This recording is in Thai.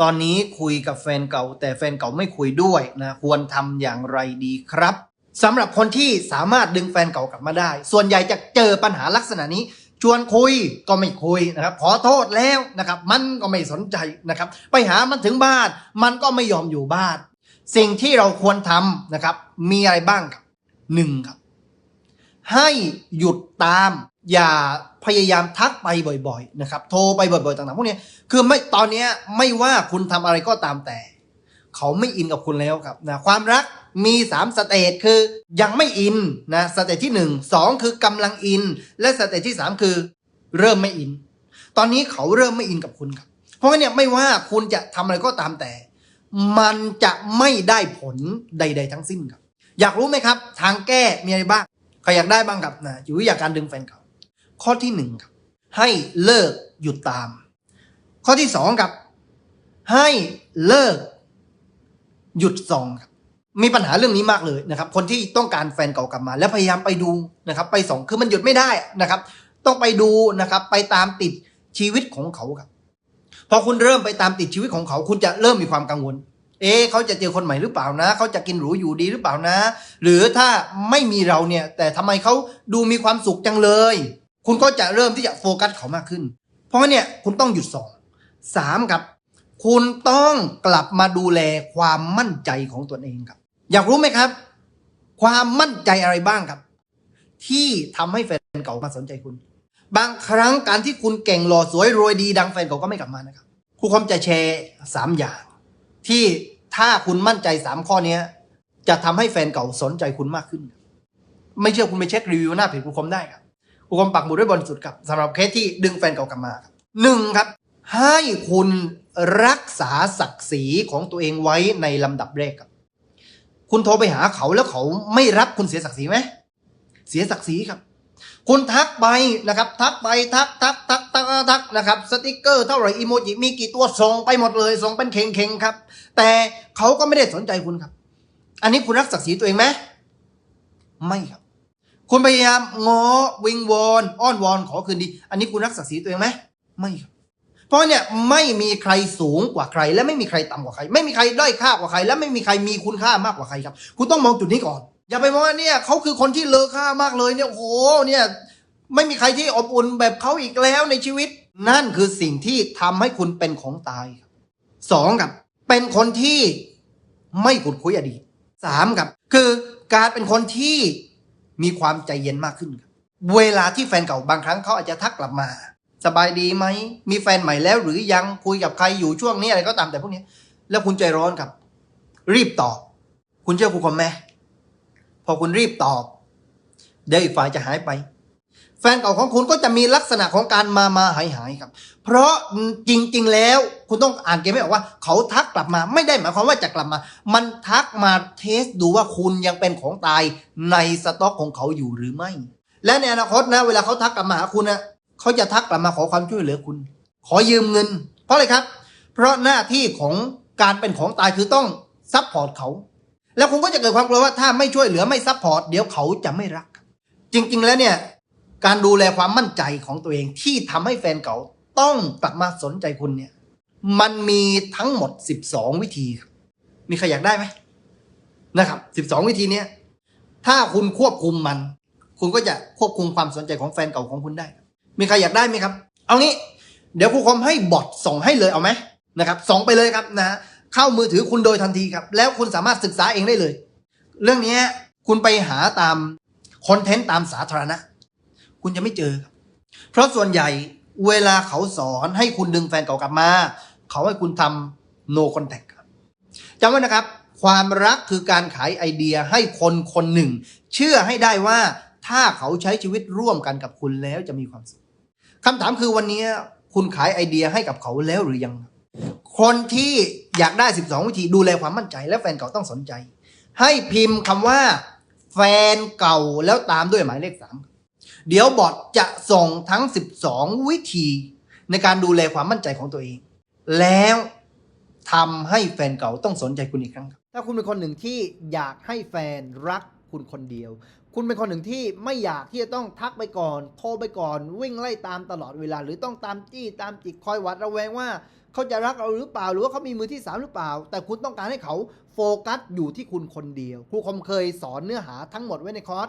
ตอนนี้คุยกับแฟนเก่า แต่แฟนเก่าไม่คุยด้วยนะควรทำอย่างไรดีครับสำหรับคนที่สามารถดึงแฟนเก่ากลับมาได้ ส่วนใหญ่จะเจอปัญหาลักษณะนี้ ชวนคุยก็ไม่คุยนะครับ ขอโทษแล้วนะครับ มันก็ไม่สนใจนะครับ ไปหามันถึงบ้าน มันก็ไม่ยอมอยู่บ้าน สิ่งที่เราควรทำนะครับ มีอะไรบ้างครับหนึ่งครับ ให้หยุดตาม อย่า พยายามทักไปบ่อยๆนะครับ โทรไปบ่อยๆต่างๆพวกนี้คือไม่ตอนนี้ไม่ว่าคุณทำอะไรก็ตามแต่ เขาไม่อินกับคุณแล้วครับนะความรักมี3สเตจคือยังไม่อินนะสเตจที่ 1 2 คือกำลังอิน และสเตจที่ 3 คือ เริ่มไม่อิน ตอนนี้เขาเริ่มไม่อินกับคุณครับ เพราะงั้นเนี่ยไม่ว่าคุณจะทำอะไรก็ตามแต่ มันจะไม่ได้ผลใด ๆ ทั้งสิ้นครับ อยากรู้ไหมครับ ทางแก้มีอะไรบ้างใครอยากได้บ้างครับนะอยู่อยากการดึงแฟนเก่า ข้อที่หนึ่งครับ ให้เลิกหยุดตาม ข้อที่สองครับ ให้เลิก หยุดส่องครับมีปัญหาเรื่องนี้มากเลยนะครับ คนที่ต้องการแฟนเก่ากลับมา แล้วพยายามไปดูนะครับ ไปส่องคือมันหยุดไม่ได้นะครับ ต้องไปดูนะครับ ไปตามติดชีวิตของเขาครับพอคุณเริ่มไปตามติดชีวิตของเขา คุณจะเริ่มมีความกังวล เอ๊เขาจะเจอคนใหม่หรือเปล่านะ เขาจะกินหรูอยู่ดีหรือเปล่านะ หรือถ้าไม่มีเราเนี่ย แต่ทำไมเขาดูมีความสุขจังเลย คุณก็จะเริ่มที่จะโฟกัสเขามากขึ้น เพราะงั้นเนี่ยคุณต้องหยุดสองสามครับ คุณต้องกลับมาดูแลความมั่นใจของตนเองครับ อยากรู้ไหมครับ ความมั่นใจอะไรบ้างครับ ที่ทำให้แฟนเก่ามาสนใจคุณ บางครั้งการที่คุณเก่งหล่อสวยรวยดีดังแฟนเก่าก็ไม่กลับมานะครับครูคอมจะแชร์สามอย่าง ที่ถ้าคุณมั่นใจสามข้อเนี้จะทำให้แฟนเก่าสนใจคุณมากขึ้น ไม่เชื่อคุณไปเช็ครีวิวหน้าเพจครูคอมได้ครับ ครูคอมปักหมุดไว้บนสุดครับสำหรับเคสที่ดึงแฟนเก่ากลับมาครับหนึ่งครับ ให้คุณรักษาศักดิ์ศรีของตัวเองไว้ในลำดับแรกครับ คุณโทรไปหาเขาแล้วเขาไม่รับคุณเสียศักดิ์ศรีไหมเสียศักดิ์ศรีครับคุณทักไปนะครับทักไปทักทักทักทักทักนะครับสติกเกอร์เท่าไหร่อีโมจิมีกี่ตัวส่งไปหมดเลยส่งเป็นเข่งเข่งๆครับ แต่เขาก็ไม่ได้สนใจคุณครับ อันนี้คุณรักศักดิ์ศรีตัวเองไหมไม่ครับ คุณพยายามง้อวิงวอนอ้อนวอนขอคืนดี อันนี้คุณรักศักดิ์ศรีตัวเองไหมไม่ครับเพราะเนี่ยไม่มีใครสูงกว่าใคร และไม่มีใครต่ำกว่าใคร ไม่มีใครด้อยค่ากว่าใคร และไม่มีใครมีคุณค่ามากกว่าใครครับ คุณต้องมองจุดนี้ก่อน อย่าไปมองว่าเนี่ยเขาคือคนที่เลอค่ามากเลยเนี่ยโอ้โหเนี่ยไม่มีใครที่อบอุ่นแบบเขาอีกแล้วในชีวิต นั่นคือสิ่งที่ทำให้คุณเป็นของตายครับสองครับ เป็นคนที่ไม่ขุดคุยอดีตสามครับ คือการเป็นคนที่ มีความใจเย็นมากขึ้นครับเวลาที่แฟนเก่าบางครั้งเขาอาจจะทักกลับมา สบายดีไหม มีแฟนใหม่แล้วหรือยังคุยกับใครอยู่ช่วงนี้อะไรก็ตามแต่พวกนี้ แล้วคุณใจร้อนครับ รีบตอบ คุณเชื่อครูคอมไหมพอคุณรีบตอบ เดี๋ยวอีกฝ่ายจะหายไป แฟนเก่าของคุณก็จะมีลักษณะของการมามาหายหายครับ เพราะจริง ๆ แล้วคุณต้องอ่านเกมไม่ออกว่า เขาทักกลับมาไม่ได้หมายความว่าจะกลับมา มันทักมาเทสดูว่าคุณยังเป็นของตายในสต็อกของเขาอยู่หรือไม่ และในอนาคตนะ เวลาเขาทักกลับมาหาคุณนะเขาจะทักกลับมาขอความช่วยเหลือคุณ ขอยืมเงิน เพราะอะไรครับ เพราะหน้าที่ของการเป็นของตายคือต้องซัพพอร์ตเขาแล้วคุณก็จะเกิดความกลัวว่าถ้าไม่ช่วยเหลือไม่ซัพพอร์ตเดี๋ยวเขาจะไม่รัก จริง ๆ แล้วเนี่ย การดูแลความมั่นใจของตัวเองที่ทำให้แฟนเก่าต้องกลับมาสนใจคุณเนี่ย มันมีทั้งหมด 12 วิธี มีใครอยากได้ไหมนะครับ 12 วิธีเนี้ยถ้าคุณควบคุมมัน คุณก็จะควบคุมความสนใจของแฟนเก่าของคุณได้ มีใครอยากได้ไหมครับ เอางี้ เดี๋ยวครูคอมให้บอทส่งให้เลยเอาไหมนะครับส่งไปเลยครับนะเข้ามือถือคุณโดยทันทีครับ แล้วคุณสามารถศึกษาเองได้เลย เรื่องนี้คุณไปหาตามคอนเทนต์ตามสาธารณะ คุณจะไม่เจอครับ เพราะส่วนใหญ่เวลาเขาสอนให้คุณดึงแฟนเก่ากลับมา เขาให้คุณทำ no contact ครับจำไว้นะครับ ความรักคือการขายไอเดียให้คนคนหนึ่ง เชื่อให้ได้ว่าถ้าเขาใช้ชีวิตร่วมกันกับคุณแล้วจะมีความสุขคำถามคือวันนี้คุณขายไอเดียให้กับเขาแล้วหรือยัง คนที่อยากได้ 12 วิธีดูแลความมั่นใจ และแฟนเก่าต้องสนใจ ให้พิมพ์คำว่า แฟนเก่าแล้วตามด้วยหมายเลขสาม เดี๋ยวบอทจะส่งทั้ง 12 วิธี ในการดูแลความมั่นใจของตัวเอง แล้วทำให้แฟนเก่าต้องสนใจคุณอีกครั้งครับถ้าคุณเป็นคนหนึ่งที่อยากให้แฟนรักคุณคนเดียว คุณเป็นคนหนึ่งที่ไม่อยากที่จะต้องทักไปก่อน โทรไปก่อน วิ่งไล่ตามตลอดเวลา หรือต้องตามจี้ตามจิกคอยหวัดระแวงว่าเขเขาจะรักเราหรือเปล่า หรือว่าเขามีมือที่สามหรือเปล่า แต่คุณต้องการให้เขาโฟกัสอยู่ที่คุณคนเดียว ครูคมเคยสอนเนื้อหาทั้งหมดไว้ในคอร์ส